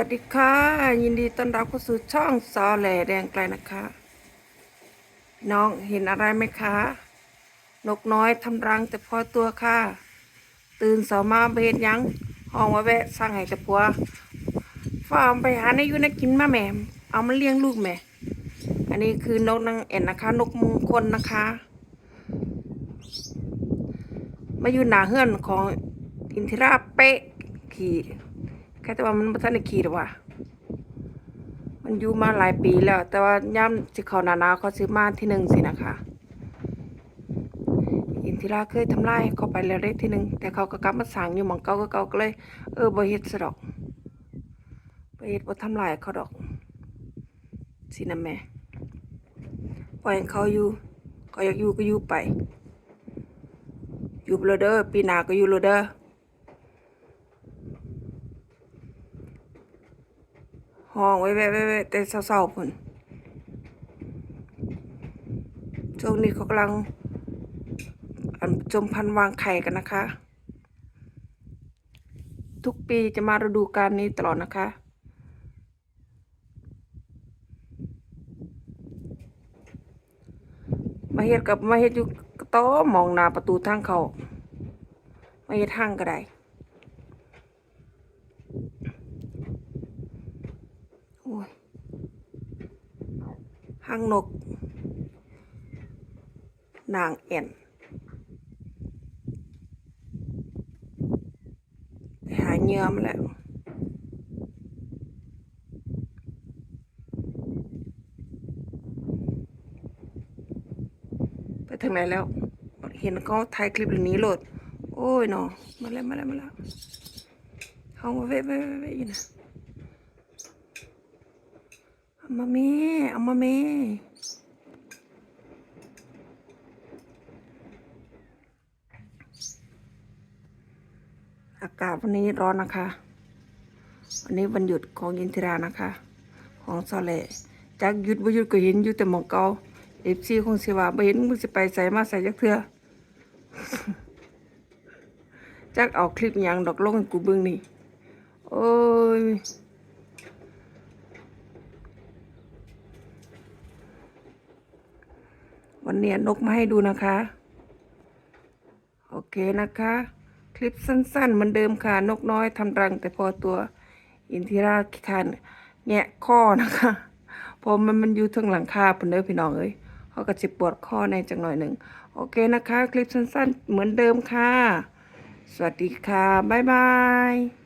วัสดีค่ะ ยินดีต้อนรับเข้าสู่ช่องซอแหลแดงไกลนะคะ น้องเห็นอะไรไหมคะ นกน้อยทำรังแต่พอตัวค่ะ ตื่นสามาเห็นยังห้องมาแวะสร้างให้แต่ผัวฟาร์มไปหาในยู่นกินมาแม่เอามาเลี้ยงลูกแม่ อันนี้คือนกนางเอ็นนะคะ นกมงคลนะคะ มาอยู่หนาเฮือนของอินทิราเป๊ะขี่ ค่แต่ว่ามันไม่ทันได้ขี่หรอกว่ะมันอยู่มาหลายปีแล้ว แต่ว่าย่ำสิเขาหนานาเขาซื้อมาที่หนึ่งสินะคะ อินทิราเคยทำลายเขาไปแล้วได้ที่หนึ่งแต่เขาก็กลับมาสั่งอยู่หมองเก่าก็เก่าก็เลย เออบ่เฮ็ดซะดอกบ่เฮ็ดบ่ทำลายเขาดอกสินะแม่ปล่อยเขาอยู่เขาอยากอยู่ก็อยู่ไป อยู่โลเดอร์ปีหน้าก็อยู่โลเดอร์ ห้องไว้ไว้ไว้ไว้แต่เศร้าๆพุ่นช่วงนี้เขากำลังจมพันวางไข่กันนะคะ ทุกปีจะมาฤดูกาลนี้ตลอดนะคะ มาเฮ็ดกับมาเฮ็ดอยู่โต๊ะมองหน้าประตูทางเขามาเฮ็ดทางก็ได้โอ้ย หางนก นางแอ่นหาเยื่อมาแล้วไปถึงไหนแล้ว เห็นเขาถ่ายคลิปเรื่องนี้โหลด โอ้ยเนาะมาแล้วมาแล้วมาแล้วเขามาเว้เว้เว้เว้อยู่นะ เอามาเมเอามาเมอากาศวันนี้ร้อนนะคะ วันนี้วันหยุดของยินทิรานะคะ ของซอเลจากหยุดบ่หยุดก็เห็นอยู่แต่หมองเกาเอฟซีคงสิว่าบ่เห็นมึงสิไปใส่มาใส่จักเทือจักเอาคลิปยังดอกลงกูเบิ่งนี่ โอ้ย วันนี้นกมาให้ดูนะคะ โอเคนะคะ คลิปสั้นๆเหมือนเดิมค่ะ นกน้อยทำรังแต่พอตัวอินทิราคิคานแงะข้อนะคะเพอมันมันอยู่ทั้งหลังคาเพิ่นเด้อพี่น้องเอ้ยเขาก็สิปวดข้อในจังหน่อยหนึ่งโอเคนะคะ คลิปสั้นๆเหมือนเดิมค่ะ สวัสดีค่ะ บ๊ายบาย